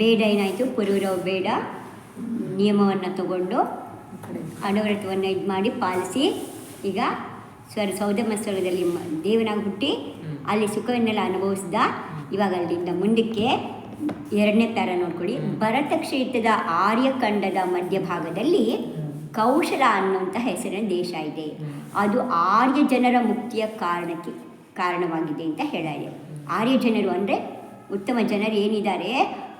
ಬೇಡ ಏನಾಯಿತು ಪುರೂರವ್ ಬೇಡ ನಿಯಮವನ್ನು ತಗೊಂಡು ಅನುವ್ರತವನ್ನು ಇದು ಮಾಡಿ ಪಾಲಿಸಿ ಈಗ ಸ್ವರ ಸೌದಮ ಸ್ಥಳದಲ್ಲಿ ದೇವನಾಗಿ ಹುಟ್ಟಿ ಅಲ್ಲಿ ಸುಖವನ್ನೆಲ್ಲ ಅನುಭವಿಸಿದ ಇವಾಗ ಅಲ್ಲಿಂದ ಮುಂದಕ್ಕೆ ಎರಡನೇ ತರ ನೋಡ್ಕೊಳ್ಳಿ. ಭರತ ಕ್ಷೇತ್ರದ ಆರ್ಯಖಂಡದ ಮಧ್ಯಭಾಗದಲ್ಲಿ ಕೌಶಲ ಅನ್ನುವಂಥ ಹೆಸರಿನ ದೇಶ ಇದೆ. ಅದು ಆರ್ಯ ಜನರ ಮುಕ್ತಿಯ ಕಾರಣಕ್ಕೆ ಕಾರಣವಾಗಿದೆ ಅಂತ ಹೇಳಿದೆ ಆರ್ಯ ಜನರು ಅಂದರೆ ಉತ್ತಮ ಜನರು ಏನಿದ್ದಾರೆ?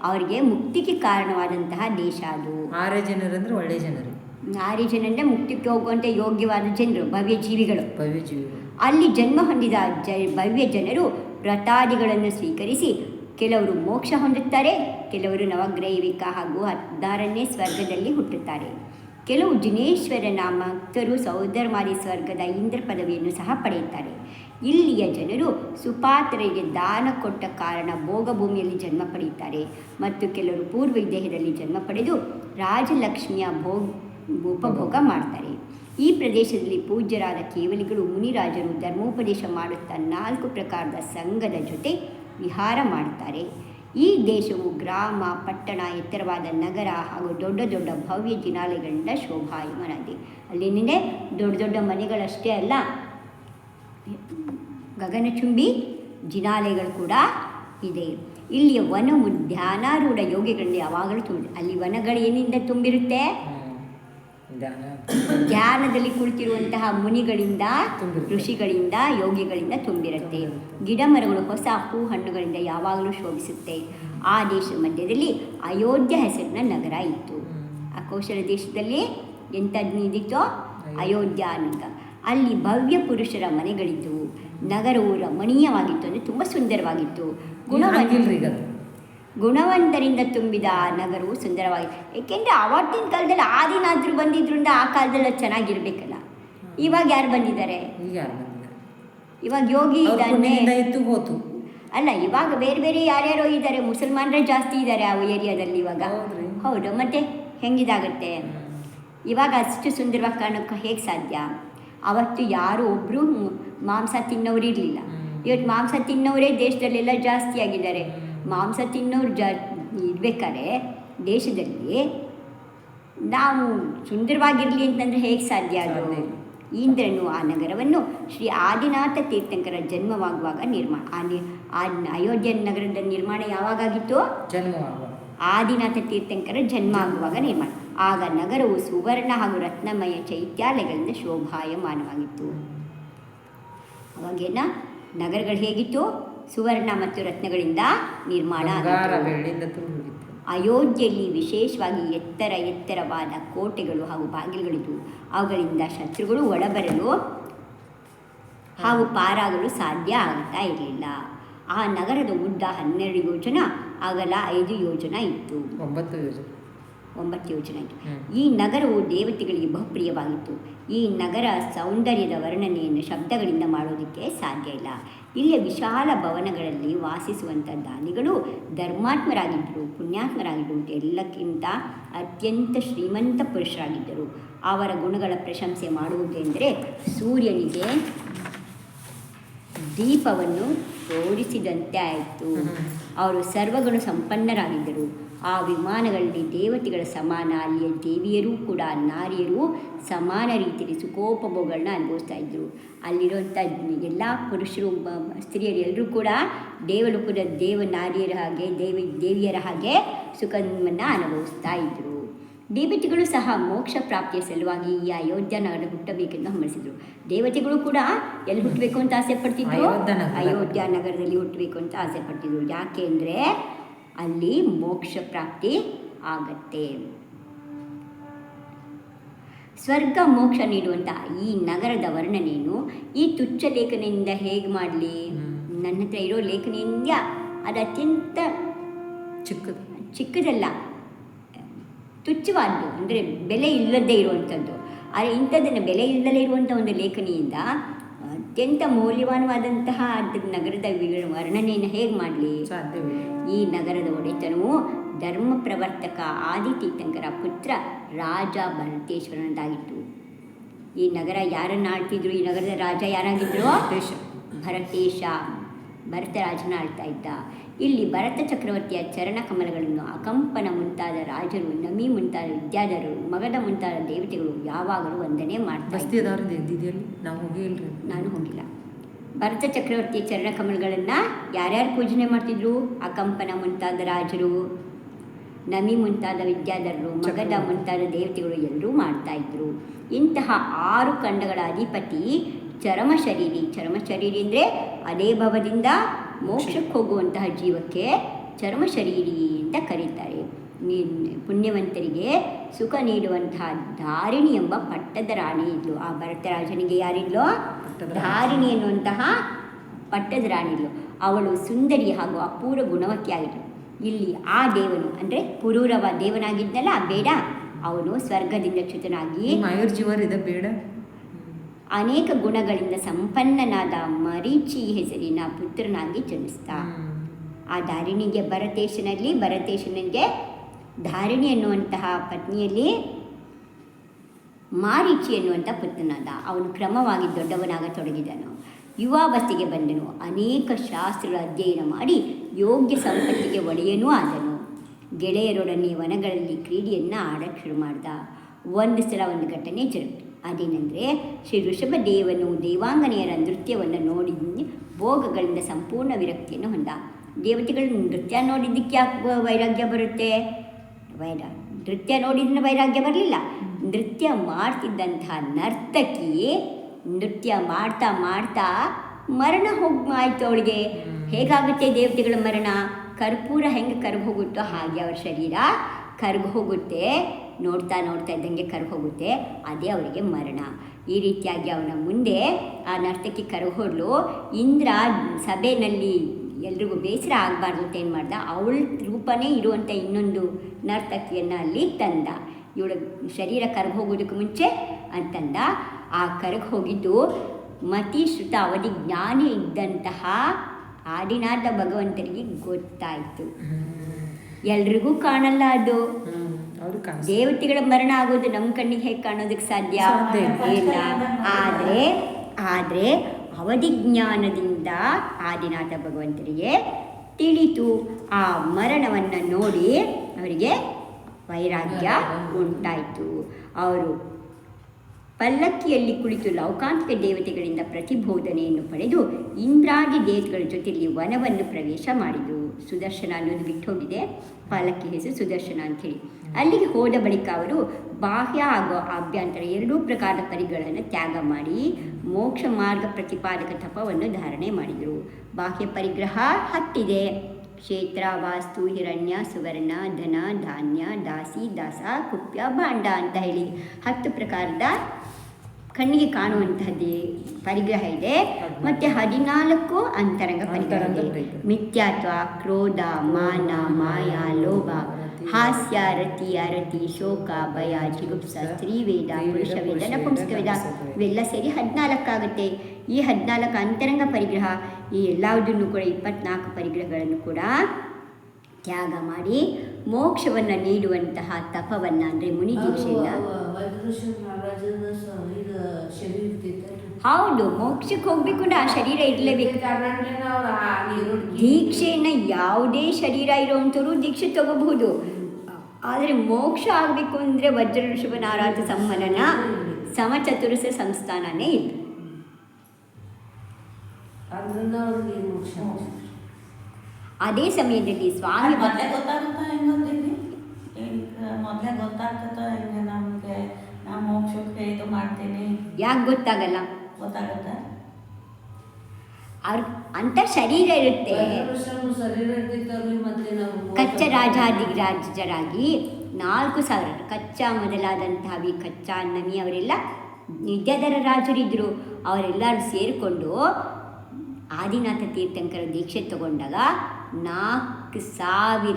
ಅವರಿಗೆ ಮುಕ್ತಿಗೆ ಕಾರಣವಾದಂತಹ ದೇಶ ಅದು. ಆರ್ಯ ಜನರು ಅಂದ್ರೆ ಒಳ್ಳೆ ಜನರು. ಆರ್ಯ ಜನ ಅಂದರೆ ಮುಕ್ತಿಗೆ ಹೋಗುವಂಥ ಯೋಗ್ಯವಾದ ಜನರು ಭವ್ಯ ಜೀವಿಗಳು ಭವ್ಯ ಜೀವಿಗಳು ಅಲ್ಲಿ ಜನ್ಮ ಹೊಂದಿದ ಜ ಭವ್ಯ ಜನರು ವ್ರತಾದಿಗಳನ್ನು ಸ್ವೀಕರಿಸಿ ಕೆಲವರು ಮೋಕ್ಷ ಹೊಂದುತ್ತಾರೆ ಕೆಲವರು ನವಗ್ರೈವಿಕ ಹಾಗೂ ಹದಿನಾರನೇ ಸ್ವರ್ಗದಲ್ಲಿ ಹುಟ್ಟುತ್ತಾರೆ. ಕೆಲವು ಜಿನೇಶ್ವರನ ಭಕ್ತರು ಸೌದರ್ಮಾರಿ ಸ್ವರ್ಗದ ಇಂದ್ರ ಪದವಿಯನ್ನು ಸಹ ಪಡೆಯುತ್ತಾರೆ. ಇಲ್ಲಿಯ ಜನರು ಸುಪಾತ್ರೆಗೆ ದಾನ ಕೊಟ್ಟ ಕಾರಣ ಭೋಗಭೂಮಿಯಲ್ಲಿ ಜನ್ಮ ಪಡೆಯುತ್ತಾರೆ. ಮತ್ತು ಕೆಲವರು ಪೂರ್ವ ದೇಹದಲ್ಲಿ ಜನ್ಮ ಪಡೆದು ರಾಜಲಕ್ಷ್ಮಿಯ ಭೋಗ, ಉಪಭೋಗ ಮಾಡ್ತಾರೆ. ಈ ಪ್ರದೇಶದಲ್ಲಿ ಪೂಜ್ಯರಾದ ಕೇವಲಿಗಳು ಮುನಿರಾಜರು ಧರ್ಮೋಪದೇಶ ಮಾಡುತ್ತಾ ನಾಲ್ಕು ಪ್ರಕಾರದ ಸಂಘದ ಜೊತೆ ವಿಹಾರ ಮಾಡುತ್ತಾರೆ. ಈ ದೇಶವು ಗ್ರಾಮ, ಪಟ್ಟಣ, ಎತ್ತರವಾದ ನಗರ ಹಾಗೂ ದೊಡ್ಡ ದೊಡ್ಡ ಭವ್ಯ ಜಿನಾಲೆಗಳಿಂದ ಅಲ್ಲಿ ನಿನ್ನೆ ದೊಡ್ಡ ದೊಡ್ಡ ಮನೆಗಳಷ್ಟೇ ಅಲ್ಲ ಗಗನಚುಂಬಿ ಜಿನಾಲೆಗಳು ಕೂಡ ಇದೆ. ಇಲ್ಲಿಯ ವನವು ಧ್ಯಾನಾರೂಢ ಯೋಗಿಗಳಿಂದ ಯಾವಾಗಲೂ ತುಂಬಿದೆ ಅಲ್ಲಿ ವನಗಳು ಏನಿಂದ ತುಂಬಿರುತ್ತೆ? ಧ್ಯಾನ ಧ್ಯಾನದಲ್ಲಿ ಕುಳಿತಿರುವಂತಹ ಮುನಿಗಳಿಂದ. ಋಷಿಗಳಿಂದ ಯೋಗಿಗಳಿಂದ ತುಂಬಿರುತ್ತೆ. ಗಿಡ ಮರಗಳು ಹೊಸ ಹೂ ಹಣ್ಣುಗಳಿಂದ ಯಾವಾಗಲೂ ಶೋಭಿಸುತ್ತೆ. ಆ ದೇಶದ ಮಧ್ಯದಲ್ಲಿ ಅಯೋಧ್ಯ ಹೆಸರಿನ ನಗರ ಇತ್ತು. ಆ ಕೌಶಲ ದೇಶದಲ್ಲಿ ಎಂಥದ್ದು ಇದಿತ್ತೋ? ಅಯೋಧ್ಯ ಅನ್ನೋದು ಅಲ್ಲಿ ಭವ್ಯ ಪುರುಷರ ಮನೆಗಳಿದ್ದವು ನಗರವು ರಮಣೀಯವಾಗಿತ್ತು ಅಂದರೆ ತುಂಬ ಸುಂದರವಾಗಿತ್ತು. ಗುಣವಂತ ಗುಣವಂತರಿಂದ ತುಂಬಿದ ಆ ನಗರವು ಸುಂದರವಾಗಿತ್ತು ಏಕೆಂದರೆ ಅವತ್ತಿನ ಕಾಲದಲ್ಲಿ ಆದಿನಾದ್ರು ಬಂದಿದ್ರಿಂದ ಆ ಕಾಲದಲ್ಲಿ ಚೆನ್ನಾಗಿರ್ಬೇಕಲ್ಲ. ಇವಾಗ ಯಾರು ಬಂದಿದ್ದಾರೆ? ಇವಾಗ ಯೋಗಿ ಇದ್ದಾನೆ. ಹೋತು. ಅಲ್ಲ ಇವಾಗ ಬೇರೆ ಬೇರೆ ಯಾರ್ಯಾರೋ ಇದ್ದಾರೆ. ಮುಸಲ್ಮಾನರೇ ಜಾಸ್ತಿ ಇದ್ದಾರೆ ಆ ಏರಿಯಾದಲ್ಲಿ ಇವಾಗ. ಹೌದು ಮತ್ತೆ ಹೆಂಗಿದಾಗುತ್ತೆ? ಇವಾಗ ಅಷ್ಟು ಸುಂದರವಾಗಿ ಕಾಣೋಕ್ಕೆ ಹೇಗೆ ಸಾಧ್ಯ? ಅವತ್ತು ಯಾರು ಒಬ್ಬರು ಮಾಂಸ ತಿನ್ನೋರು ಇರಲಿಲ್ಲ. ಇವತ್ತು ಮಾಂಸ ತಿನ್ನೋರೇ ದೇಶದಲ್ಲೆಲ್ಲ ಜಾಸ್ತಿ ಆಗಿದ್ದಾರೆ. ಮಾಂಸ ತಿನ್ನೋರು ಜಾ ಇರ್ಬೇಕಾದ್ರೆ ದೇಶದಲ್ಲಿ ನಾವು ಸುಂದರವಾಗಿರಲಿ ಅಂತಂದರೆ ಹೇಗೆ ಸಾಧ್ಯ ಆಗುತ್ತೆ ಇಂದ್ರನು ಆ ನಗರವನ್ನು ಶ್ರೀ ಆದಿನಾಥ ತೀರ್ಥಂಕರ ಜನ್ಮವಾಗುವಾಗ ನಿರ್ಮಾಣ ಆ ನಿ ಆ ಅಯೋಧ್ಯ ನಗರದ ನಿರ್ಮಾಣ ಯಾವಾಗಾಗಿತ್ತು? ಜನ್ಮ ಆದಿನಾಥ ತೀರ್ಥಂಕರ ಜನ್ಮ ಆಗುವಾಗ ನಿರ್ಮಾಣ. ಆಗ ನಗರವು ಸುವರ್ಣ ಹಾಗೂ ರತ್ನಮಯ ಚೈತ್ಯಾಲಯಗಳಿಂದ ಶೋಭಾಯಮಾನವಾಗಿತ್ತು. ಅವಾಗೇನ? ನಗರಗಳು ಹೇಗಿತ್ತು? ಸುವರ್ಣ ಮತ್ತು ರತ್ನಗಳಿಂದ ನಿರ್ಮಾಣ ಅಯೋಧ್ಯೆಯಲ್ಲಿ ವಿಶೇಷವಾಗಿ ಎತ್ತರ ಎತ್ತರವಾದ ಕೋಟೆಗಳು ಹಾಗೂ ಬಾಗಿಲುಗಳಿದ್ದವು ಅವುಗಳಿಂದ ಶತ್ರುಗಳು ಒಳಬರಲು ಹಾಗೂ ಪಾರಾಗಲು ಸಾಧ್ಯ ಆಗ್ತಾ ಇರಲಿಲ್ಲ. ಆ ನಗರದ ಉದ್ದ ಹನ್ನೆರಡು ಯೋಜನ ಅಗಲ ಐದು ಯೋಜನ ಇತ್ತು. ಒಂಬತ್ತು ಯೋಜನೆ. ಒಂಬತ್ತು ಯೋಜನೆಗೆ ಈ ನಗರವು ದೇವತೆಗಳಿಗೆ ಬಹುಪ್ರಿಯವಾಗಿತ್ತು. ಈ ನಗರ ಸೌಂದರ್ಯದ ವರ್ಣನೆಯನ್ನು ಶಬ್ದಗಳಿಂದ ಮಾಡೋದಕ್ಕೆ ಸಾಧ್ಯ ಇಲ್ಲ. ಇಲ್ಲಿಯ ವಿಶಾಲ ಭವನಗಳಲ್ಲಿ ವಾಸಿಸುವಂಥ ದಾನಿಗಳು ಧರ್ಮಾತ್ಮರಾಗಿದ್ದರು ಪುಣ್ಯಾತ್ಮರಾಗಿದ್ದರು ಎಲ್ಲಕ್ಕಿಂತ ಅತ್ಯಂತ ಶ್ರೀಮಂತ ಪುರುಷರಾಗಿದ್ದರು. ಅವರ ಗುಣಗಳ ಪ್ರಶಂಸೆ ಮಾಡುವುದೆಂದರೆ ಸೂರ್ಯನಿಗೆ ದೀಪವನ್ನು ತೋರಿಸಿದಂತೆ ಆಯಿತು. ಅವರು ಸರ್ವಗುಣ ಸಂಪನ್ನರಾಗಿದ್ದರು. ಆ ವಿಮಾನಗಳಲ್ಲಿ ದೇವತೆಗಳ ಸಮಾನ ಅಲ್ಲಿಯ ದೇವಿಯರೂ ಕೂಡ ನಾರಿಯರು ಸಮಾನ ರೀತಿಯಲ್ಲಿ ಸುಖೋಪಭೋಗಗಳನ್ನ ಅನುಭವಿಸ್ತಾ ಇದ್ದರು ಅಲ್ಲಿರುವಂಥ ಎಲ್ಲ ಪುರುಷರು ಸ್ತ್ರೀಯರು ಎಲ್ಲರೂ ಕೂಡ ದೇವಲೋಕದ ದೇವ ನಾರಿಯರ ಹಾಗೆ ದೇವಿ ದೇವಿಯರ ಹಾಗೆ ಸುಖವನ್ನು ಅನುಭವಿಸ್ತಾ ಇದ್ದರು ದೇವತೆಗಳು ಸಹ ಮೋಕ್ಷ ಪ್ರಾಪ್ತಿಯ ಸಲುವಾಗಿ ಈ ಅಯೋಧ್ಯ ನಗರ ಹುಟ್ಟಬೇಕೆಂದು ಹಮ್ಮಳಿಸಿದರು ದೇವತೆಗಳು ಕೂಡ ಎಲ್ಲಿ ಹುಟ್ಟಬೇಕು ಅಂತ ಆಸೆ ಪಡ್ತಿದ್ರು? ಅಯೋಧ್ಯ ನಗರದಲ್ಲಿ ಹುಟ್ಟಬೇಕು ಅಂತ ಆಸೆ ಪಡ್ತಿದ್ರು. ಯಾಕೆ ಅಂದರೆ ಅಲ್ಲಿ ಮೋಕ್ಷ ಪ್ರಾಪ್ತಿ ಆಗತ್ತೆ. ಸ್ವರ್ಗ ಮೋಕ್ಷ ನೀಡುವಂತಹ ಈ ನಗರದ ವರ್ಣನೆಯನ್ನು ಈ ತುಚ್ಛ ಲೇಖನೆಯಿಂದ ಹೇಗೆ ಮಾಡಲಿ. ನನ್ನ ಹತ್ರ ಇರೋ ಲೇಖನಿಯಿಂದ ಅದು ಅತ್ಯಂತ ಚಿಕ್ಕ ಚಿಕ್ಕದಲ್ಲ ತುಚ್ಛವಾದ್ದು ಅಂದರೆ ಬೆಲೆ ಇಲ್ಲದೇ ಇರುವಂಥದ್ದು. ಆದರೆ ಇಂಥದ್ದನ್ನು ಬೆಲೆ ಇಲ್ಲದೇ ಇರುವಂಥ ಒಂದು ಲೇಖನಿಯಿಂದ ಅತ್ಯಂತ ಮೌಲ್ಯವಾನವಾದಂತಹ ಅದ್ರ ನಗರದ ವರ್ಣನೆಯನ್ನು ಹೇಗೆ ಮಾಡಲಿ? ಈ ನಗರದ ಒಡೆತನವು ಧರ್ಮ ಪ್ರವರ್ತಕ ಆದಿತೀರ್ಥಂಕರ ಪುತ್ರ ರಾಜ ಭರತೇಶ್ವರನದಾಗಿತ್ತು. ಈ ನಗರ ಯಾರನ್ನು ಆಳ್ತಿದ್ರು? ಈ ನಗರದ ರಾಜ ಯಾರಾಗಿದ್ರು? ಭರತೇಶ. ಭರತರಾಜನ ಆಳ್ತಾ ಇದ್ದ. ಇಲ್ಲಿ ಭರತ ಚಕ್ರವರ್ತಿಯ ಚರಣ ಕಮಲಗಳನ್ನು ಅಕಂಪನ ಮುಂತಾದ ರಾಜರು ನಮಿ ಮುಂತಾದ ವಿದ್ಯಾಧರರು ಮಗದ ಮುಂತಾದ ದೇವತೆಗಳು ಯಾವಾಗಲೂ ವಂದನೆ ಮಾಡ್ತಾರೆ ನಾವು ನಾನು ಹೋಗಿಲ್ಲ. ಭರತ ಚಕ್ರವರ್ತಿಯ ಚರಣ ಕಮಲಗಳನ್ನು ಯಾರ್ಯಾರು ಪೂಜನೆ ಮಾಡ್ತಿದ್ರು? ಅಕಂಪನ ಮುಂತಾದ ರಾಜರು ನಮಿ ಮುಂತಾದ ವಿದ್ಯಾಧರರು ಮಗದ ಮುಂತಾದ ದೇವತೆಗಳು ಎಲ್ಲರೂ ಮಾಡ್ತಾ ಇದ್ರು. ಇಂತಹ ಆರು ಖಂಡಗಳ ಅಧಿಪತಿ ಚರಮ ಶರೀರಿ ಚರಮ ಶರೀರಿ ಅಂದರೆ ಅದೇ ಭವದಿಂದ ಮೋಕ್ಷಕ್ಕೆ ಹೋಗುವಂತಹ ಜೀವಕ್ಕೆ ಚರ್ಮ ಶರೀರಿ ಅಂತ ಕರೀತಾರೆ. ಪುಣ್ಯವಂತರಿಗೆ ಸುಖ ನೀಡುವಂತಹ ಧಾರಿಣಿ ಎಂಬ ಪಟ್ಟದ ರಾಣಿ ಇದ್ಲು. ಆ ಭರತರಾಜನಿಗೆ ಯಾರಿದ್ಲೋ? ಧಾರಿಣಿ ಎನ್ನುವಂತಹ ಪಟ್ಟದ ರಾಣಿ ಇದ್ಲು. ಅವಳು ಸುಂದರಿ ಹಾಗೂ ಅಪೂರ್ವ ಗುಣವತಿಯಾಗಿದ್ಳು ಇಲ್ಲಿ ಆ ದೇವನು ಅಂದರೆ ಪುರೂರವ ದೇವನಾಗಿದ್ದಲ್ಲ ಬೇಡ. ಅವನು ಸ್ವರ್ಗದಿಂದ ಚ್ಯುತನಾಗಿ ಮಯೂರ್ ಆಯುರ್ಜೀವರ್ ಬೇಡ. ಅನೇಕ ಗುಣಗಳಿಂದ ಸಂಪನ್ನನಾದ ಮರೀಚಿ ಹೆಸರಿನ ಪುತ್ರನಾಗಿ ಜನಿಸ್ತ. ಆ ಧಾರಿಣಿಗೆ ಭರತೇಶನಲ್ಲಿ ಭರತೇಶನಿಗೆ ಧಾರಿಣಿ ಎನ್ನುವಂತಹ ಪತ್ನಿಯಲ್ಲಿ ಮಾರೀಚಿ ಎನ್ನುವಂಥ ಪುತ್ರನಾದ. ಅವನು ಕ್ರಮವಾಗಿ ದೊಡ್ಡವನಾಗ ತೊಡಗಿದನು. ಯುವಾವಸ್ಥೆಗೆ ಬಂದನು. ಅನೇಕ ಶಾಸ್ತ್ರಗಳ ಅಧ್ಯಯನ ಮಾಡಿ ಯೋಗ್ಯ ಸಂಪತ್ತಿಗೆ ಒಡೆಯನೂ ಆದನು. ಗೆಳೆಯರೊಡನೆ ವನಗಳಲ್ಲಿ ಕ್ರೀಡೆಯನ್ನು ಆಡಕ್ಕೆ ಶುರು ಮಾಡ್ದ. ಒಂದು ಸಲ ಒಂದು ಘಟನೆ ಜರುಗಿತು. ಅದೇನೆಂದರೆ ಶ್ರೀ ಋಷಭ ದೇವನು ದೇವಾಂಗನೆಯರ ನೃತ್ಯವನ್ನು ನೋಡಿ ಭೋಗಗಳಿಂದ ಸಂಪೂರ್ಣ ವಿರಕ್ತಿಯನ್ನು ಹೊಂದ. ದೇವತೆಗಳು ನೃತ್ಯ ನೋಡಿದ್ದಕ್ಕೆ ಯಾಕೆ ವೈರಾಗ್ಯ ಬರುತ್ತೆ? ವೈರ ನೃತ್ಯ ನೋಡಿದ್ರೆ ವೈರಾಗ್ಯ ಬರಲಿಲ್ಲ. ನೃತ್ಯ ಮಾಡ್ತಿದ್ದಂಥ ನರ್ತಕಿ ನೃತ್ಯ ಮಾಡ್ತಾ ಮಾಡ್ತಾ ಮರಣ ಹೋಗಿ ಆಯಿತು ಅವಳಿಗೆ. ಹೇಗಾಗುತ್ತೆ ದೇವತೆಗಳ ಮರಣ? ಕರ್ಪೂರ ಹೆಂಗೆ ಕರ್ಗ ಹೋಗುತ್ತೋ ಹಾಗೆ ಅವ್ರ ಶರೀರ ಕರ್ಗು ಹೋಗುತ್ತೆ. ನೋಡ್ತಾ ನೋಡ್ತಾ ಇದ್ದಂಗೆ ಕರು ಹೋಗುತ್ತೆ. ಅದೇ ಅವರಿಗೆ ಮರಣ. ಈ ರೀತಿಯಾಗಿ ಅವನ ಮುಂದೆ ಆ ನರ್ತಕಿ ಕರು ಹೋದ್ಲು. ಇಂದ್ರ ಸಭೆಯಲ್ಲಿ ಎಲ್ರಿಗೂ ಬೇಸರ ಆಗಬಾರ್ದು ಅಂತ ಏನು ಮಾಡ್ದ? ಅವಳ ರೂಪನೇ ಇರುವಂಥ ಇನ್ನೊಂದು ನರ್ತಕಿಯನ್ನು ಅಲ್ಲಿ ತಂದ. ಇವಳ ಶರೀರ ಕರ್ಗ ಹೋಗೋದಕ್ಕೆ ಮುಂಚೆ ಅಂತಂದ ಆ ಕರ್ಗ ಹೋಗಿದ್ದು ಮತಿ ಶ್ರುತ ಅವಧಿ ಜ್ಞಾನಿ ಇದ್ದಂತಹ ಆದಿನಾಥ ಭಗವಂತನಿಗೆ ಗೊತ್ತಾಯಿತು. ಎಲ್ರಿಗೂ ಕಾಣಲ್ಲ ಅದು. ದೇವತೆಗಳ ಮರಣ ಆಗೋದು ನಮ್ಮ ಕಣ್ಣಿಗೆ ಹೇಗೆ ಕಾಣೋದಕ್ಕೆ ಸಾಧ್ಯ? ಇಲ್ಲ. ಆದರೆ ಆದರೆ ಅವಧಿ ಜ್ಞಾನದಿಂದ ಆದಿನಾಥ ಭಗವಂತರಿಗೆ ತಿಳಿತು. ಆ ಮರಣವನ್ನು ನೋಡಿ ಅವರಿಗೆ ವೈರಾಗ್ಯ ಉಂಟಾಯಿತು. ಅವರು ಪಲ್ಲಕ್ಕಿಯಲ್ಲಿ ಕುಳಿತು ಲೌಕಾಂತಿಕ ದೇವತೆಗಳಿಂದ ಪ್ರತಿಬೋಧನೆಯನ್ನು ಪಡೆದು ಇಂದ್ರಾದಿ ದೇವತೆಗಳ ಜೊತೆಯಲ್ಲಿ ವನವನ್ನು ಪ್ರವೇಶ ಮಾಡಿದರು. ಸುದರ್ಶನ ಅನ್ನೋದು ಬಿಟ್ಟು ಹೋಗಿದೆ ಪಲ್ಲಕ್ಕಿ ಹೆಸರು ಸುದರ್ಶನ ಅಂಥೇಳಿ. ಅಲ್ಲಿಗೆ ಹೋದ ಬಳಿಕ ಅವರು ಬಾಹ್ಯ ಹಾಗೂ ಆಭ್ಯಂತರ ಎರಡೂ ಪ್ರಕಾರದ ಪರಿಗಳನ್ನು ತ್ಯಾಗ ಮಾಡಿ ಮೋಕ್ಷ ಮಾರ್ಗ ಪ್ರತಿಪಾದಕ ತಪವನ್ನು ಧಾರಣೆ ಮಾಡಿದರು. ಬಾಹ್ಯ ಪರಿಗ್ರಹ ಹತ್ತಿದೆ ಕ್ಷೇತ್ರ ವಾಸ್ತು ಹಿರಣ್ಯ ಸುವರ್ಣ ಧನ ಧಾನ್ಯ ದಾಸಿ ದಾಸ ಕುಪ್ಯ ಭಾಂಡ ಅಂತ ಹೇಳಿ ಹತ್ತು ಪ್ರಕಾರದ ಕಣ್ಣಿಗೆ ಕಾಣುವಂತಹದ್ದೇ ಪರಿಗ್ರಹ ಇದೆ. ಮತ್ತು ಹದಿನಾಲ್ಕು ಅಂತರಂಗ ಪರಿಗ್ರಹ ಇದೆ. ಮಿಥ್ಯಾತ್ವ ಕ್ರೋಧ ಮಾನ ಮಾಯಾ ಲೋಭ ಹಾಸ್ಯ ರತಿ ಅರತಿ ಶೋಕ ಭಯ ಜಿಗುಪ್ಸ ಸ್ತ್ರೀವೇದ ಪುರುಷ ವೇದ ನಪುಂಸಕ ವೇದ ಇವೆಲ್ಲ ಸೇರಿ ಹದಿನಾಲ್ಕಾಗುತ್ತೆ. ಈ ಹದಿನಾಲ್ಕು ಅಂತರಂಗ ಪರಿಗ್ರಹ ಈ ಎಲ್ಲವುದನ್ನು ಕೂಡ ಇಪ್ಪತ್ನಾಲ್ಕು ಪರಿಗ್ರಹಗಳನ್ನು ಕೂಡ ತ್ಯಾಗ ಮಾಡಿ ಮೋಕ್ಷವನ್ನು ನೀಡುವಂತಹ ತಪವನ್ನು ಅಂದರೆ ಮುನಿ ದೀಕ್ಷೆಯನ್ನು ಹೌದು ಮೋಕ್ಷಕ್ಕೆ ಹೋಗ್ಬೇಕು ಅಂದ್ರೆ ಆ ಶರೀರ ಇರಲೇಬೇಕು. ದೀಕ್ಷೆಯನ್ನು ಯಾವುದೇ ಶರೀರ ಇರೋವಂಥವ್ರು ದೀಕ್ಷೆ ತಗೋಬಹುದು. ಆದರೆ ಮೋಕ್ಷ ಆಗಬೇಕು ಅಂದರೆ ವಜ್ರ ಋಷಭ ನಾರಾಜ ಸಂವನನ ಸಮಚತುರಸ ಸಂಸ್ಥಾನನೇ ಇತ್ತು ಅದೇ ಸಮಯದಲ್ಲಿ ಸ್ವಾಮಿ ಮೊದಲೇ ಗೊತ್ತಾಗುತ್ತಾ ಹೆಂಗೊತ್ತೀನಿ ಮೊದಲೇ ಗೊತ್ತಾಗ್ತದ ನಮಗೆ ನಾ ಮೋಕ್ಷಕ್ಕೆ ಇದು ಮಾಡ್ತೀನಿ. ಯಾಕೆ ಗೊತ್ತಾಗಲ್ಲ? ಗೊತ್ತಾಗುತ್ತಾ? ಅವ್ರ ಅಂತ ಶರೀರ ಇರುತ್ತೆ. ಕಚ್ಚ ರಾಜಾದಿ ರಾಜರಾಗಿ ಮತ್ತೆ ನಾವು ಕಚ್ಚ ರಾಜಾದಿರಾಜರಾಗಿ ನಾಲ್ಕು ಸಾವಿರ ಕಚ್ಚಾ ಮೊದಲಾದಂತಹ ವಿ ಕಚ್ಚಾ ನಮಿ ಅವರೆಲ್ಲ ವಿದ್ಯಾಧರ ರಾಜರಿದ್ದರು ಅವರೆಲ್ಲರೂ ಸೇರಿಕೊಂಡು ಆದಿನಾಥ ತೀರ್ಥಂಕರ ದೀಕ್ಷೆ ತಗೊಂಡಾಗ ನಾಲ್ಕು ಸಾವಿರ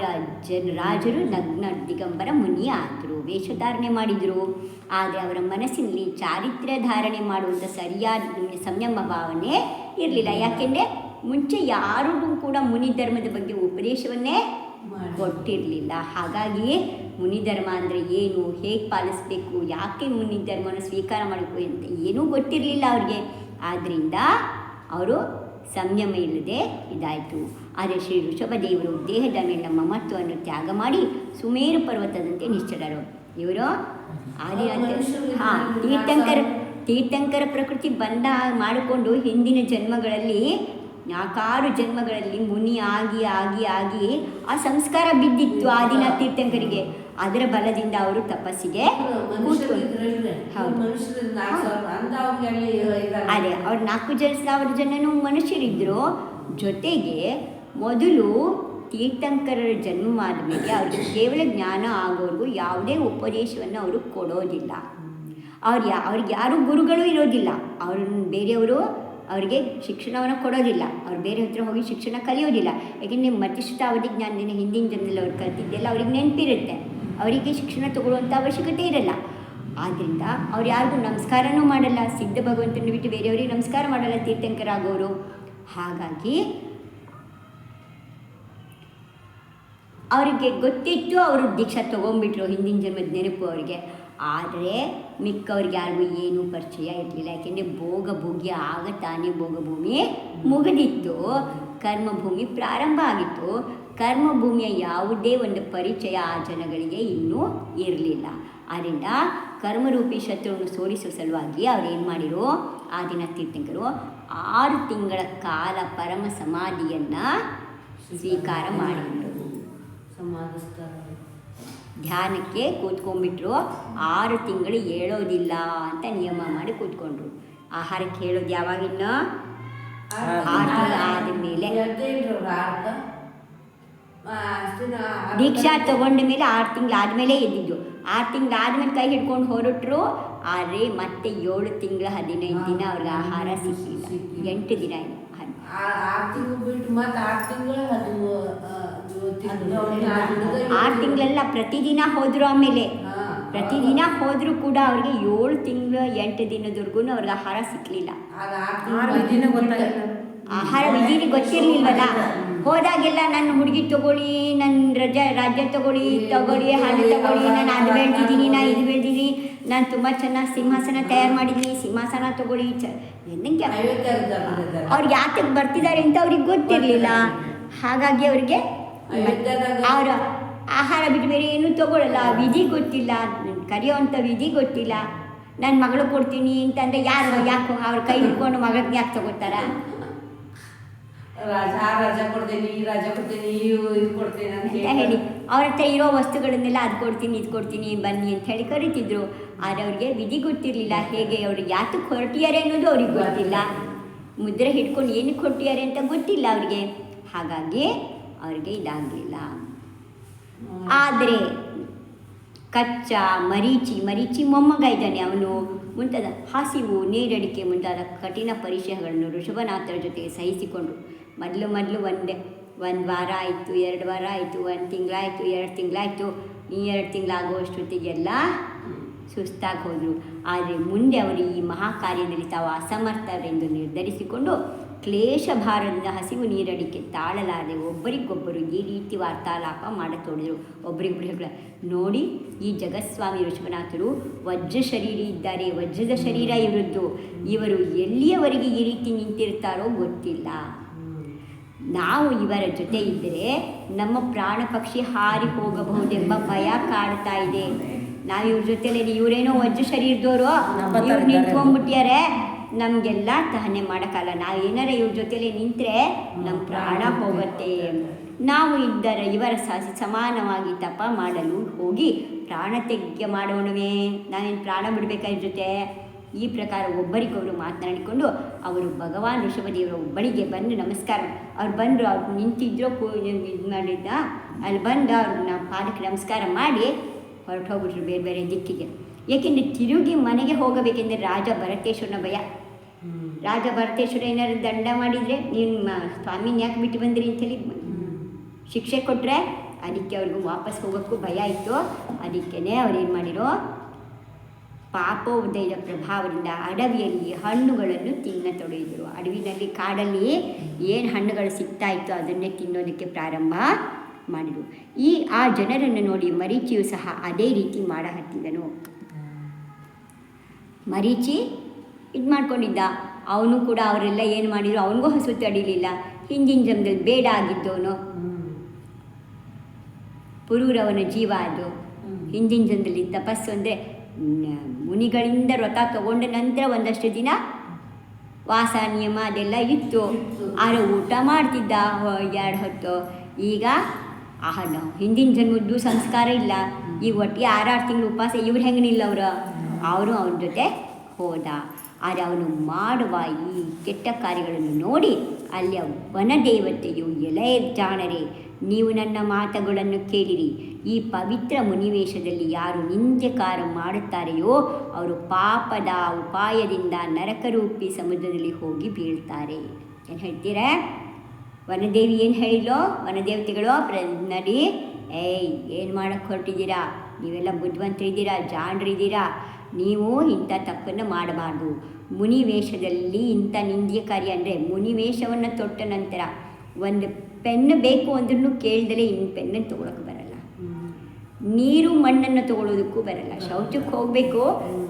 ಜನ ರಾಜರು ನಗ್ನ ದಿಗಂಬರ ಮುನಿ ಆದರು ವೇಷಧಾರಣೆ ಮಾಡಿದರು. ಆದರೆ ಅವರ ಮನಸ್ಸಿನಲ್ಲಿ ಚಾರಿತ್ರ್ಯ ಧಾರಣೆ ಮಾಡುವಂಥ ಸರಿಯಾದ ಸಂಯಮ ಭಾವನೆ ಇರಲಿಲ್ಲ. ಯಾಕೆಂದರೆ ಮುಂಚೆ ಯಾರಿಗೂ ಕೂಡ ಮುನಿ ಧರ್ಮದ ಬಗ್ಗೆ ಉಪದೇಶವನ್ನೇ. ಕೊಟ್ಟಿರಲಿಲ್ಲ. ಹಾಗಾಗಿ ಮುನಿ ಧರ್ಮ ಅಂದರೆ ಏನು? ಹೇಗೆ ಪಾಲಿಸಬೇಕು? ಯಾಕೆ ಮುನಿ ಧರ್ಮವನ್ನು ಸ್ವೀಕಾರ ಮಾಡಬೇಕು ಅಂತ ಏನೂ ಗೊತ್ತಿರಲಿಲ್ಲ ಅವ್ರಿಗೆ. ಆದ್ದರಿಂದ ಅವರು ಸಂಯಮ ಇಲ್ಲದೆ ಇದಾಯಿತು. ಆದರೆ ಶ್ರೀ ಋಷಭದೇವರು ದೇಹದ ಮೇಲಿನ ಮಮತ್ವವನ್ನು ತ್ಯಾಗ ಮಾಡಿ ಸುಮೇರು ಪರ್ವತದಂತೆ ನಿಶ್ಚಲರು. ಇವರು ಆದಿ ಹಾಂ ತೀರ್ಥಂಕರ ತೀರ್ಥಂಕರ ಪ್ರಕೃತಿ ಬಂದ ಮಾಡಿಕೊಂಡು ಹಿಂದಿನ ಜನ್ಮಗಳಲ್ಲಿ ನಾಲ್ಕಾರು ಜನ್ಮಗಳಲ್ಲಿ ಮುನಿ ಆಗಿ ಆಗಿ ಆಗಿ ಆ ಸಂಸ್ಕಾರ ಬಿದ್ದಿತ್ತು ಆದಿನ ತೀರ್ಥಂಕರಿಗೆ. ಅದರ ಬಲದಿಂದ ಅವರು ತಪಸ್ಸಿಗೆ. ಅದೇ ಅವ್ರು ನಾಲ್ಕು ಜನ ಸಾವಿರ ಜನನು ಮನುಷ್ಯರಿದ್ರು. ಜೊತೆಗೆ ಮೊದಲು ತೀರ್ಥಂಕರರ ಜನ್ಮವಾದ ಮೇಲೆ ಅವ್ರಿಗೆ ಕೇವಲ ಜ್ಞಾನ ಆಗೋರ್ಗೂ ಯಾವುದೇ ಉಪದೇಶವನ್ನು ಅವರು ಕೊಡೋದಿಲ್ಲ. ಅವ್ರು ಯಾ, ಅವ್ರಿಗೆ ಯಾರೂ ಗುರುಗಳು ಇರೋದಿಲ್ಲ. ಅವ್ರನ್ನ ಬೇರೆಯವರು ಅವರಿಗೆ ಶಿಕ್ಷಣವನ್ನು ಕೊಡೋದಿಲ್ಲ. ಅವ್ರು ಬೇರೆ ಹತ್ರ ಹೋಗಿ ಶಿಕ್ಷಣ ಕಲಿಯೋದಿಲ್ಲ. ಯಾಕೆಂದರೆ ಮತಿಷ್ಠ ಅವಧಿ ಜ್ಞಾನದಿಂದ ಹಿಂದಿನ ಜನದಲ್ಲಿ ಅವ್ರು ಕಲ್ತಿದ್ದೆಲ್ಲ ಅವ್ರಿಗೆ ನೆನಪಿರುತ್ತೆ. ಅವರಿಗೆ ಶಿಕ್ಷಣ ತಗೊಳ್ಳುವಂಥ ಅವಶ್ಯಕತೆ ಇರಲ್ಲ. ಆದ್ದರಿಂದ ಅವ್ರು ಯಾರಿಗೂ ನಮಸ್ಕಾರನೂ ಮಾಡಲ್ಲ. ಸಿದ್ಧ ಭಗವಂತನ ಬಿಟ್ಟು ಬೇರೆಯವರಿಗೆ ನಮಸ್ಕಾರ ಮಾಡಲ್ಲ ತೀರ್ಥಂಕರಾಗೋರು. ಹಾಗಾಗಿ ಅವರಿಗೆ ಗೊತ್ತಿತ್ತು ಅವರು ದೀಕ್ಷಾ ತೊಗೊಂಡ್ಬಿಟ್ರು ಹಿಂದಿನ ಜನ್ಮದ ನೆನಪು ಅವರಿಗೆ. ಆದರೆ ಮಿಕ್ಕವ್ರಿಗೆ ಯಾರಿಗೂ ಏನೂ ಪರಿಚಯ ಇರಲಿಲ್ಲ. ಯಾಕೆಂದರೆ ಭೋಗ ಭೋಗ್ಯ ಆಗ ತಾನೇ ಭೋಗಭೂಮಿ ಮುಗಿದಿತ್ತು. ಕರ್ಮಭೂಮಿ ಪ್ರಾರಂಭ ಆಗಿತ್ತು. ಕರ್ಮಭೂಮಿಯ ಯಾವುದೇ ಒಂದು ಪರಿಚಯ ಆ ಜನಗಳಿಗೆ ಇನ್ನೂ ಇರಲಿಲ್ಲ. ಆದ್ದರಿಂದ ಕರ್ಮರೂಪಿ ಶತ್ರುವನ್ನು ಸೋಲಿಸುವ ಸಲುವಾಗಿ ಅವ್ರು ಏನು ಮಾಡಿರು? ಆ ದಿನ ತೀರ್ಥಂಕರು ಆರು ತಿಂಗಳ ಕಾಲ ಪರಮ ಸಮಾಧಿಯನ್ನು ಸ್ವೀಕಾರ ಮಾಡಿದರು. ಸಮಾಧಿಸ್ತಾರೆ ಧ್ಯಾನಕ್ಕೆ ಕೂತ್ಕೊಂಡ್ಬಿಟ್ರು ಆರು ತಿಂಗಳು ಹೇಳೋದಿಲ್ಲ ಅಂತ ನಿಯಮ ಮಾಡಿ ಕೂತ್ಕೊಂಡ್ರು. ಆಹಾರಕ್ಕೆ ಹೇಳೋದು ಯಾವಾಗಿನ್ನ ಆರ್ಕ ಅಷ್ಟಿನ ದೀಕ್ಷಾ ತಗೊಂಡ ಮೇಲೆ ಆರು ತಿಂಗಳು ಆದಮೇಲೆ ಎದ್ದಿದ್ದು. ಆರು ತಿಂಗಳು ಆದಮೇಲೆ ಕೈ ಹಿಡ್ಕೊಂಡು ಹೊರಟ್ರು. ಆದರೆ ಮತ್ತೆ ಏಳು ತಿಂಗಳ ಹದಿನೈದು ದಿನ ಅವ್ರಿಗೆ ಆಹಾರ ಸಿಕ್ಕಿಲ್ಲ ಎಂಟು ದಿನ ಆಯ್ತು. ಆರು ತಿಂಗಳು ಬಿಟ್ಟು ಮತ್ತೆ ಆರು ತಿಂಗಳು ಅದು ಆ, ಅದು ತಿಂಗಳು ಅವ್ರಿಗೆ ಆ ದಿನದ ಆರು ತಿಂಗಳೆಲ್ಲ ಪ್ರತಿದಿನ ಹೋದ್ರು ಆಮೇಲೆ. ಪ್ರತಿದಿನ ಹೋದರೂ ಕೂಡ ಅವ್ರಿಗೆ ಏಳು ತಿಂಗಳು ಎಂಟು ದಿನದವರೆಗೂ ಅವ್ರಿಗೆ ಆಹಾರ ಸಿಕ್ಕಲಿಲ್ಲ ಆಹಾರ ವಿಧಿನಿ ಗೊತ್ತಿರ್ಲಿಲ್ವಲ್ಲ? ಹೋದಾಗೆಲ್ಲ ನನ್ನ ಹುಡುಗಿ ತಗೊಳ್ಳಿ ನನ್ನ ರಜ ರಾಜ್ಯ ತಗೊಳ್ಳಿ ತಗೊಳ್ಳಿ ಹಾಲು ತಗೊಳ್ಳಿ ನಾನು ಅದು ಬೆಳೆದಿದ್ದೀನಿ ನಾ ಇದು ಬೆಳೆದಿದ್ದೀನಿ. ನಾನು ತುಂಬ ಚೆನ್ನಾಗಿ ಸಿಂಹಾಸನ ತಯಾರು ಮಾಡಿದ್ದೀನಿ ಸಿಂಹಾಸನ ತಗೊಳ್ಳಿ ಚ ಎಂದಂಗೆ ಅವ್ರಿಗೆ ಯಾತಕ್ಕೆ ಬರ್ತಿದ್ದಾರೆ ಅಂತ ಅವ್ರಿಗೆ ಗೊತ್ತಿರಲಿಲ್ಲ. ಹಾಗಾಗಿ ಅವ್ರಿಗೆ ಅವರ ಆಹಾರ ಬಿಟ್ಟು ಬೇರೆ ಏನೂ ತಗೊಳ್ಳಲ್ಲ ವಿಧಿ ಗೊತ್ತಿಲ್ಲ. ಕರೆಯೋವಂಥ ವಿಧಿ ಗೊತ್ತಿಲ್ಲ. ನನ್ನ ಮಗಳು ಕೊಡ್ತೀನಿ ಅಂತಂದರೆ ಯಾರು ಯಾಕೆ ಅವ್ರ ಕೈ ಹಿಡ್ಕೊಂಡು ಮಗಳಿಗೆ ಯಾಕೆ ತಗೋತಾರ ರಾಜ ಆ ರಾಜ ಕೊಡ್ತೇನೆ ಈ ರಾಜ ಕೊಡ್ತೇನೆ ಈ ಇದು ಕೊಡ್ತೇನೆ ಅಂತ ಹೇಳಿ. ಅವ್ರ ಹತ್ರ ಇರೋ ವಸ್ತುಗಳನ್ನೆಲ್ಲ ಅದು ಕೊಡ್ತೀನಿ ಇದು ಕೊಡ್ತೀನಿ ಬನ್ನಿ ಅಂತ ಹೇಳಿ ಕರಿತಿದ್ರು. ಆದರೆ ಅವ್ರಿಗೆ ವಿಧಿ ಗೊತ್ತಿರಲಿಲ್ಲ. ಹೇಗೆ ಅವ್ರಿಗೆ ಯಾತು ಹೊರಟಿದ್ದಾರೆ ಅನ್ನೋದು ಅವ್ರಿಗೆ ಗೊತ್ತಿಲ್ಲ. ಮುದ್ರೆ ಹಿಡ್ಕೊಂಡು ಏನಕ್ಕೆ ಹೊರಟಿದ್ದಾರೆ ಅಂತ ಗೊತ್ತಿಲ್ಲ ಅವ್ರಿಗೆ. ಹಾಗಾಗಿ ಅವ್ರಿಗೆ ಇದಾಗಲಿಲ್ಲ. ಆದರೆ ಕಚ್ಚ, ಮರೀಚಿ ಮರೀಚಿ ಮೊಮ್ಮಗ ಇದ್ದಾನೆ ಅವನು. ಮುಂತಾದ ಹಸಿವು, ನೀರಡಿಕೆ ಮುಂತಾದ ಕಠಿಣ ಪರಿಚಯಗಳನ್ನು ಋಷಭನಾಥರ ಜೊತೆಗೆ ಸಹಿಸಿಕೊಂಡರು ಮೊದಲು ಮೊದಲು ಒಂದೇ, ಒಂದು ವಾರ ಆಯಿತು, ಎರಡು ವಾರ ಆಯಿತು, ಒಂದು ತಿಂಗಳಾಯಿತು, ಎರಡು ತಿಂಗಳಾಯಿತು, ಈ ಎರಡು ತಿಂಗಳಾಗುವಷ್ಟೊತ್ತಿಗೆಲ್ಲ ಸುಸ್ತಾಗಿ ಹೋದರು. ಆದರೆ ಮುಂದೆ ಅವರು ಈ ಮಹಾಕಾರ್ಯದಲ್ಲಿ ತಾವು ಅಸಮರ್ಥರೆಂದು ನಿರ್ಧರಿಸಿಕೊಂಡು ಕ್ಲೇಶ ಭಾರದಿಂದ ಹಸಿವು ನೀರಡಿಕೆ ತಾಳಲಾರದೆ ಒಬ್ಬರಿಗೊಬ್ಬರು ಈ ರೀತಿ ವಾರ್ತಾಲಾಪ ಮಾಡತೊಡಿದರು ಒಬ್ಬರಿಗೊಬ್ಬರು ಹೇಳ ನೋಡಿ ಈ ಜಗತ್ಸ್ವಾಮಿ ವಿಶ್ವನಾಥರು ವಜ್ರ ಶರೀರ ಇದ್ದಾರೆ. ವಜ್ರದ ಶರೀರ ಇವರದ್ದು. ಇವರು ಎಲ್ಲಿಯವರೆಗೆ ಈ ರೀತಿ ನಿಂತಿರ್ತಾರೋ ಗೊತ್ತಿಲ್ಲ. ನಾವು ಇವರ ಜೊತೆ ಇದ್ದರೆ ನಮ್ಮ ಪ್ರಾಣ ಪಕ್ಷಿ ಹಾರಿ ಹೋಗಬಹುದೆಂಬ ಭಯ ಕಾಡ್ತಾ ಇದೆ. ನಾವು ಇವ್ರ ಜೊತೆಲಿ ಇವರೇನೋ ವಜ್ರ ಶರೀರದವರು ನಿಂತ್ಕೊಂಡ್ಬಿಟ್ಯಾರೆ. ನಮಗೆಲ್ಲ ಸಹನೆ ಮಾಡೋಕ್ಕಲ್ಲ ನಾವು ಏನಾರ ಇವ್ರ ಜೊತೆಲಿ ನಿಂತರೆ ನಮ್ಮ ಪ್ರಾಣ ಹೋಗುತ್ತೆ. ನಾವು ಇದ್ದರ ಇವರ ಸಾಸಿ ಸಮಾನವಾಗಿ ತಪ ಮಾಡಲು ಹೋಗಿ ಪ್ರಾಣ ತೆಗ್ಯ ಮಾಡೋಣವೇ. ನಾನೇನು ಪ್ರಾಣ ಬಿಡಬೇಕಾ ಇವ್ರ ಜೊತೆ? ಈ ಪ್ರಕಾರ ಒಬ್ಬರಿಗೊಬ್ಬರು ಮಾತನಾಡಿಕೊಂಡು ಅವರು ಭಗವಾನ್ ಋಷಭದೇವರ ಒಬ್ಬಳಿಗೆ ಬಂದು ನಮಸ್ಕಾರ ಅವ್ರು ಬಂದರು ಅವ್ರು ನಿಂತಿದ್ರು ಕೂ ಇದು ಮಾಡಿದ್ದ ಅಲ್ಲಿ ಬಂದು ಅವ್ರನ್ನ ಪಾದಕ್ಕೆ ನಮಸ್ಕಾರ ಮಾಡಿ ಹೊರಟು ಹೋಗ್ಬಿಟ್ರು ಬೇರೆ ಬೇರೆ ದಿಕ್ಕಿಗೆ. ಏಕೆಂದರೆ ತಿರುಗಿ ಮನೆಗೆ ಹೋಗಬೇಕೆಂದರೆ ರಾಜ ಭರತೇಶ್ವರನ ಭಯ. ರಾಜ ಭರತೇಶ್ವರ ಏನಾದ್ರು ದಂಡ ಮಾಡಿದರೆ ನಿಮ್ಮ ಸ್ವಾಮಿನ ಯಾಕೆ ಬಿಟ್ಟು ಬಂದಿರಿ ಅಂತೇಳಿ ಶಿಕ್ಷೆ ಕೊಟ್ಟರೆ ಅದಕ್ಕೆ ಅವ್ರಿಗೂ ವಾಪಸ್ ಹೋಗೋಕ್ಕೂ ಭಯ ಇತ್ತು. ಅದಕ್ಕೇ ಅವ್ರು ಏನು ಮಾಡಿರೋ ಪಾಪೋದಯದ ಪ್ರಭಾವದಿಂದ ಅಡವಿಯಲ್ಲಿ ಹಣ್ಣುಗಳನ್ನು ತಿನ್ನತೊಡಗಿದರು ಅಡವಿನಲ್ಲಿ ಕಾಡಲ್ಲಿ ಏನು ಹಣ್ಣುಗಳು ಸಿಗ್ತಾ ಇತ್ತು ಅದನ್ನೇ ತಿನ್ನೋದಕ್ಕೆ ಪ್ರಾರಂಭ ಮಾಡಿದರು. ಈ ಆ ಜನರನ್ನು ನೋಡಿ ಮರೀಚಿಯು ಸಹ ಅದೇ ರೀತಿ ಮಾಡ ಹತ್ತಿದನು. ಮರೀಚಿ ಇದು ಮಾಡ್ಕೊಂಡಿದ್ದ. ಅವನು ಕೂಡ ಅವರೆಲ್ಲ ಏನು ಮಾಡಿದ್ರು ಅವನಿಗೂ ಹಸು ತಡಿಲಿಲ್ಲ. ಹಿಂದಿನ ಜನ್ಮದಲ್ಲಿ ಬೇಡ ಆಗಿದ್ದವನು. ಪುರೂರವನ ಜೀವ ಅದು. ಹಿಂದಿನ ಜನ್ಮದಲ್ಲಿ ತಪಸ್ಸು ಅಂದರೆ ಮುನಿಗಳಿಂದ ವ್ರತ ತಗೊಂಡ ನಂತರ ಒಂದಷ್ಟು ದಿನ ವಾಸ, ನಿಯಮ ಅದೆಲ್ಲ ಇತ್ತು. ಆದರೆ ಊಟ ಮಾಡ್ತಿದ್ದ ಎರಡು ಹೊತ್ತು. ಈಗ ಆಹ ಹಿಂದಿನ ಜನ್ಮದ್ದು ಸಂಸ್ಕಾರ ಇಲ್ಲ. ಈಗ ಒಟ್ಟಿಗೆ ಆರಾರು ತಿಂಗಳು ಉಪವಾಸ, ಇವ್ರು ಹೆಂಗೆ ನಿಲ್ಲವರು? ಅವರು ಅವನ ಜೊತೆ ಹೋದ. ಆದರೆ ಅವನು ಮಾಡುವ ಈ ಕೆಟ್ಟ ಕಾರ್ಯಗಳನ್ನು ನೋಡಿ ಅಲ್ಲಿಯ ವನದೇವತೆಯು ಎಲೆಯ ಜಾಣರೆ, ನೀವು ನನ್ನ ಮಾತುಗಳನ್ನು ಕೇಳಿರಿ. ಈ ಪವಿತ್ರ ಮುನಿವೇಶದಲ್ಲಿ ಯಾರು ನಿಂದ್ಯಕಾರ ಮಾಡುತ್ತಾರೆಯೋ ಅವರು ಪಾಪದ ಉಪಾಯದಿಂದ ನರಕರೂಪಿ ಸಮುದ್ರದಲ್ಲಿ ಹೋಗಿ ಬೀಳ್ತಾರೆ. ಏನು ಹೇಳ್ತೀರಾ? ವನದೇವಿ ಏನು ಹೇಳಿದ್ಲು? ವನದೇವತೆಗಳು ಪ್ರ ನಡಿ. ಏಯ್, ಏನು ಮಾಡೋಕ್ಕೆ ಹೊರಟಿದ್ದೀರಾ? ನೀವೆಲ್ಲ ಬುದ್ಧಿವಂತರಿದ್ದೀರಾ? ಜಾಣರಿದ್ದೀರಾ? ನೀವು ಇಂಥ ತಪ್ಪನ್ನು ಮಾಡಬಾರ್ದು. ಮುನಿ ವೇಷದಲ್ಲಿ ಇಂಥ ನಿಂದ್ಯಕಾರಿ ಅಂದರೆ ಮುನಿ ವೇಷವನ್ನು ತೊಟ್ಟ ನಂತರ ಒಂದು ಪೆನ್ನು ಬೇಕು ಅಂದ್ರೂ ಕೇಳ್ದಲೇ ಇನ್ನು ಪೆನ್ನನ್ನು ತೊಗೊಳಕ್ಕೆ ಬರಲ್ಲ. ನೀರು ಮಣ್ಣನ್ನು ತಗೊಳ್ಳೋದಕ್ಕೂ ಬರಲ್ಲ. ಶೌಚಕ್ಕೆ ಹೋಗಬೇಕು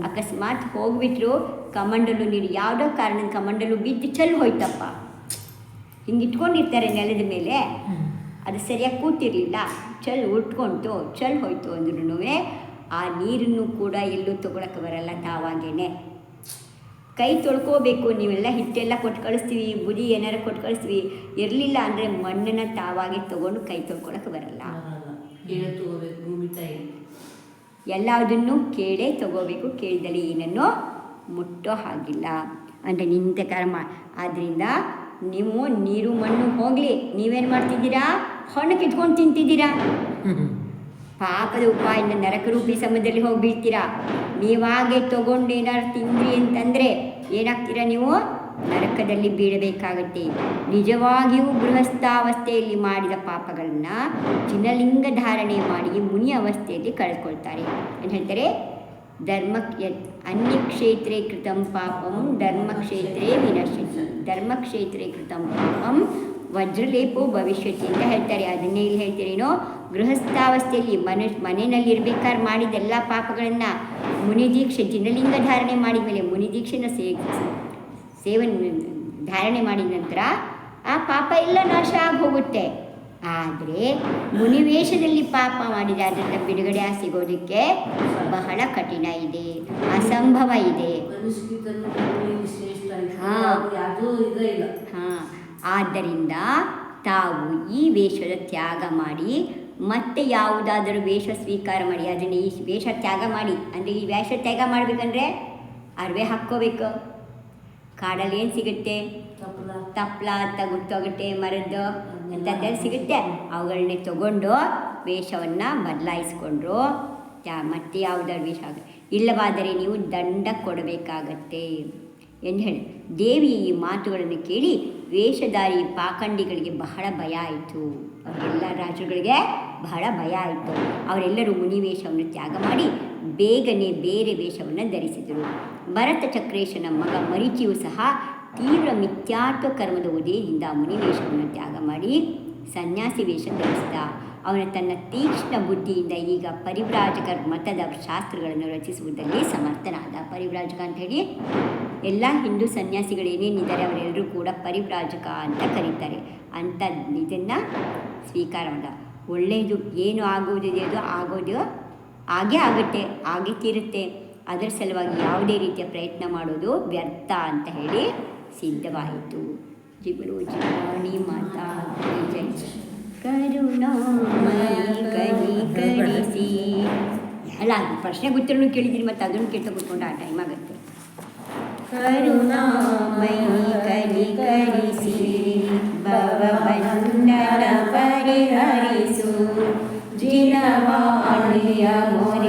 ಅಕಸ್ಮಾತ್ ಹೋಗ್ಬಿಟ್ರು ಕಮಂಡಲು ನೀರು. ಯಾವುದೋ ಕಾರಣದ ಕಮಂಡಲು ಬಿದ್ದು ಚಲ್ ಹೋಯ್ತಪ್ಪ. ಹಿಂಗೆ ಇಟ್ಕೊಂಡಿರ್ತಾರೆ ನೆಲದ ಮೇಲೆ. ಅದು ಸರಿಯಾಗಿ ಕೂತಿರ್ಲಿಲ್ಲ. ಚಲ್ ಉಟ್ಕೊಂತು ಚಲ್ ಹೋಯ್ತು ಅಂದ್ರೂ ಆ ನೀರನ್ನು ಕೂಡ ಎಲ್ಲೂ ತೊಗೊಳಕ್ಕೆ ಬರಲ್ಲ ತಾವಾಗೇನೆ. ಕೈ ತೊಳ್ಕೋಬೇಕು ನೀವೆಲ್ಲ ಹಿಟ್ಟೆಲ್ಲ ಕೊಟ್ಟು ಕಳಿಸ್ತೀವಿ ಬುದಿ ಏನಾರು ಕೊಟ್ಟು ಕಳಿಸ್ತೀವಿ. ಇರಲಿಲ್ಲ ಅಂದರೆ ಮಣ್ಣನ್ನು ತಾವಾಗಿ ತೊಗೊಂಡು ಕೈ ತೊಳ್ಕೊಳಕ್ಕೆ ಬರಲ್ಲ. ಎಲ್ಲದನ್ನು ಕೇಳೇ ತಗೋಬೇಕು ಕೇಳಿದಲ್ಲಿ ಏನನ್ನು ಮುಟ್ಟೋ ಹಾಗಿಲ್ಲ. ಅಂದರೆ ನಿಂತಕಾರ ಕರ್ಮ ಆದ್ದರಿಂದ ನೀವು ನೀರು ಮಣ್ಣು ಹೋಗಲಿ. ನೀವೇನು ಮಾಡ್ತಿದ್ದೀರಾ? ಹಣ್ಣು ಕಿತ್ಕೊಂಡು ತಿಂತಿದ್ದೀರಾ? ಪಾಪದ ಉಪಾಯದಿಂದ ನರಕರೂಪಿ ಸಮಯದಲ್ಲಿ ಹೋಗಿ ನೀವಾಗೆ ತಗೊಂಡು ಏನಾದ್ರು ತಿಂದ್ರಿ ಅಂತಂದರೆ ಏನಾಗ್ತೀರಾ ನೀವು? ನರಕದಲ್ಲಿ ಬೀಳಬೇಕಾಗತ್ತೆ. ನಿಜವಾಗಿಯೂ ಗೃಹಸ್ಥಾವಸ್ಥೆಯಲ್ಲಿ ಮಾಡಿದ ಪಾಪಗಳನ್ನು ಚಿನ್ನಲಿಂಗ ಧಾರಣೆ ಮಾಡಿ ಮುನಿ ಅವಸ್ಥೆಯಲ್ಲಿ ಕಳ್ಕೊಳ್ತಾರೆ ಏನು ಹೇಳ್ತಾರೆ? ಧರ್ಮ ಅನ್ಯ ಅನ್ಯಕ್ಷೇತ್ರೇ ಕೃತಂ ಪಾಪಂ, ಧರ್ಮಕ್ಷೇತ್ರೇ ವಿನಶ್ಯತಿ. ಧರ್ಮಕ್ಷೇತ್ರೇ ಕೃತಂ ಪಾಪಂ, ವಜ್ರಲೇಪೋ ಭವಿಷ್ಯತಿ ಅಂತ ಹೇಳ್ತಾರೆ. ಅದನ್ನೇ ಇಲ್ಲಿ ಹೇಳ್ತೀರೇನೋ? ಗೃಹಸ್ಥಾವಸ್ಥೆಯಲ್ಲಿ ಮನೆ ಮನೆಯಲ್ಲಿರ್ಬೇಕಾದ್ರೆ ಮಾಡಿದ ಎಲ್ಲ ಪಾಪಗಳನ್ನು ಮುನಿದೀಕ್ಷೆ ಜಿನಲಿಂಗ ಧಾರಣೆ ಮಾಡಿದ ಮೇಲೆ ಮುನಿದೀಕ್ಷೆನ ಸೇ ಸೇವನೆ ಧಾರಣೆ ಮಾಡಿದ ನಂತರ ಆ ಪಾಪ ಎಲ್ಲ ನಾಶ ಆಗಿ ಹೋಗುತ್ತೆ ಆದರೆ ಮುನಿವೇಷದಲ್ಲಿ ಪಾಪ ಮಾಡಿದ ಅದರಿಂದ ಬಿಡುಗಡೆ ಸಿಗೋದಕ್ಕೆ ಬಹಳ ಕಠಿಣ ಇದೆ ಅಸಂಭವ ಇದೆ. ಆದ್ದರಿಂದ ತಾವು ಈ ವೇಷದ ತ್ಯಾಗ ಮಾಡಿ ಮತ್ತೆ ಯಾವುದಾದರೂ ವೇಷ ಸ್ವೀಕಾರ ಮಾಡಿ ಅದನ್ನು ಈ ವೇಷ ತ್ಯಾಗ ಮಾಡಿ ಅಂದರೆ ಈ ವೇಷ ತ್ಯಾಗ ಮಾಡಬೇಕಂದ್ರೆ ಅರ್ವೆ ಹಾಕ್ಕೋಬೇಕು. ಕಾಡಲ್ಲಿ ಏನು ಸಿಗುತ್ತೆ? ತಪ್ಪಲ ಅಂತ ಗುಟ್ಟೋಗುತ್ತೆ ಮರದ್ದು. ಅಂಥದ್ದೆಲ್ಲ ಸಿಗುತ್ತೆ. ಅವುಗಳನ್ನೇ ತಗೊಂಡು ವೇಷವನ್ನು ಬದಲಾಯಿಸ್ಕೊಂಡ್ರು ಯಾ ಮತ್ತೆ ಯಾವುದಾದ್ರು ವೇಷ ಆಗ ಇಲ್ಲವಾದರೆ ನೀವು ದಂಡ ಕೊಡಬೇಕಾಗತ್ತೆ ಎಂದು ಹೇಳಿ. ದೇವಿ ಈ ಮಾತುಗಳನ್ನು ಕೇಳಿ ವೇಷಧಾರಿ ಪಾಖಂಡಿಗಳಿಗೆ ಬಹಳ ಭಯ ಆಯಿತು. ಎಲ್ಲ ರಾಜರುಗಳಿಗೆ ಬಹಳ ಭಯ ಆಯಿತು. ಅವರೆಲ್ಲರೂ ಮುನಿ ವೇಷವನ್ನು ತ್ಯಾಗ ಮಾಡಿ ಬೇಗನೆ ಬೇರೆ ವೇಷವನ್ನು ಧರಿಸಿದರು. ಭರತ ಚಕ್ರೇಶನ ಮಗ ಮರಿಚಿಯು ಸಹ ತೀವ್ರ ಮಿಥ್ಯಾತ್ವ ಕರ್ಮದ ಉದಯದಿಂದ ಮುನಿವೇಷವನ್ನು ತ್ಯಾಗ ಮಾಡಿ ಸನ್ಯಾಸಿ ವೇಷ ಧರಿಸಿದ. ಅವನ ತನ್ನ ತೀಕ್ಷ್ಣ ಬುದ್ಧಿಯಿಂದ ಈಗ ಪರಿವ್ರಾಜಕ ಮತದ ಶಾಸ್ತ್ರಗಳನ್ನು ರಚಿಸುವುದರಲ್ಲಿ ಸಮರ್ಥನಾದ. ಪರಿವ್ರಾಜಕ ಅಂತ ಹೇಳಿ? ಎಲ್ಲ ಹಿಂದೂ ಸನ್ಯಾಸಿಗಳು ಏನೇನಿದ್ದಾರೆ ಅವರೆಲ್ಲರೂ ಕೂಡ ಪರಿವ್ರಾಜಕ ಅಂತ ಕರೀತಾರೆ. ಅಂಥ ಇದನ್ನು ಸ್ವೀಕಾರ ಮಾಡ. ಒಳ್ಳೆಯದು ಏನು ಆಗುವುದಿದೆಯೋ ಆಗೋದು ಹಾಗೇ ಆಗುತ್ತೆ ಹಾಗೆ ತೀರುತ್ತೆ. ಅದರ ಸಲುವಾಗಿ ಯಾವುದೇ ರೀತಿಯ ಪ್ರಯತ್ನ ಮಾಡೋದು ವ್ಯರ್ಥ ಅಂತ ಹೇಳಿ ಸಿದ್ಧವಾಯಿತು. ಜಿಗುರು ಜಿಗಾಣಿ ಮಾತಾ ಜೈ. ಕರುಣಾಮಯಿ ಅಲ್ಲ ಪ್ರಶ್ನೆ ಗೊತ್ತಿರೋನು ಕೇಳಿದ್ದೀನಿ ಮತ್ತು ಅದನ್ನು ಕೇಳ್ತಾ ಕೂತ್ಕೊಂಡು ಆ ಟೈಮ್ ಆಗುತ್ತೆ. ಕರುಣಾಮಯಿ ಕನಿಕರಿಸಿ ಭವಬಂಧನ ಪರಿಹರಿಸು ಜಿನವಾಣಿಯ ಮೊರೆಯೊಂದೇ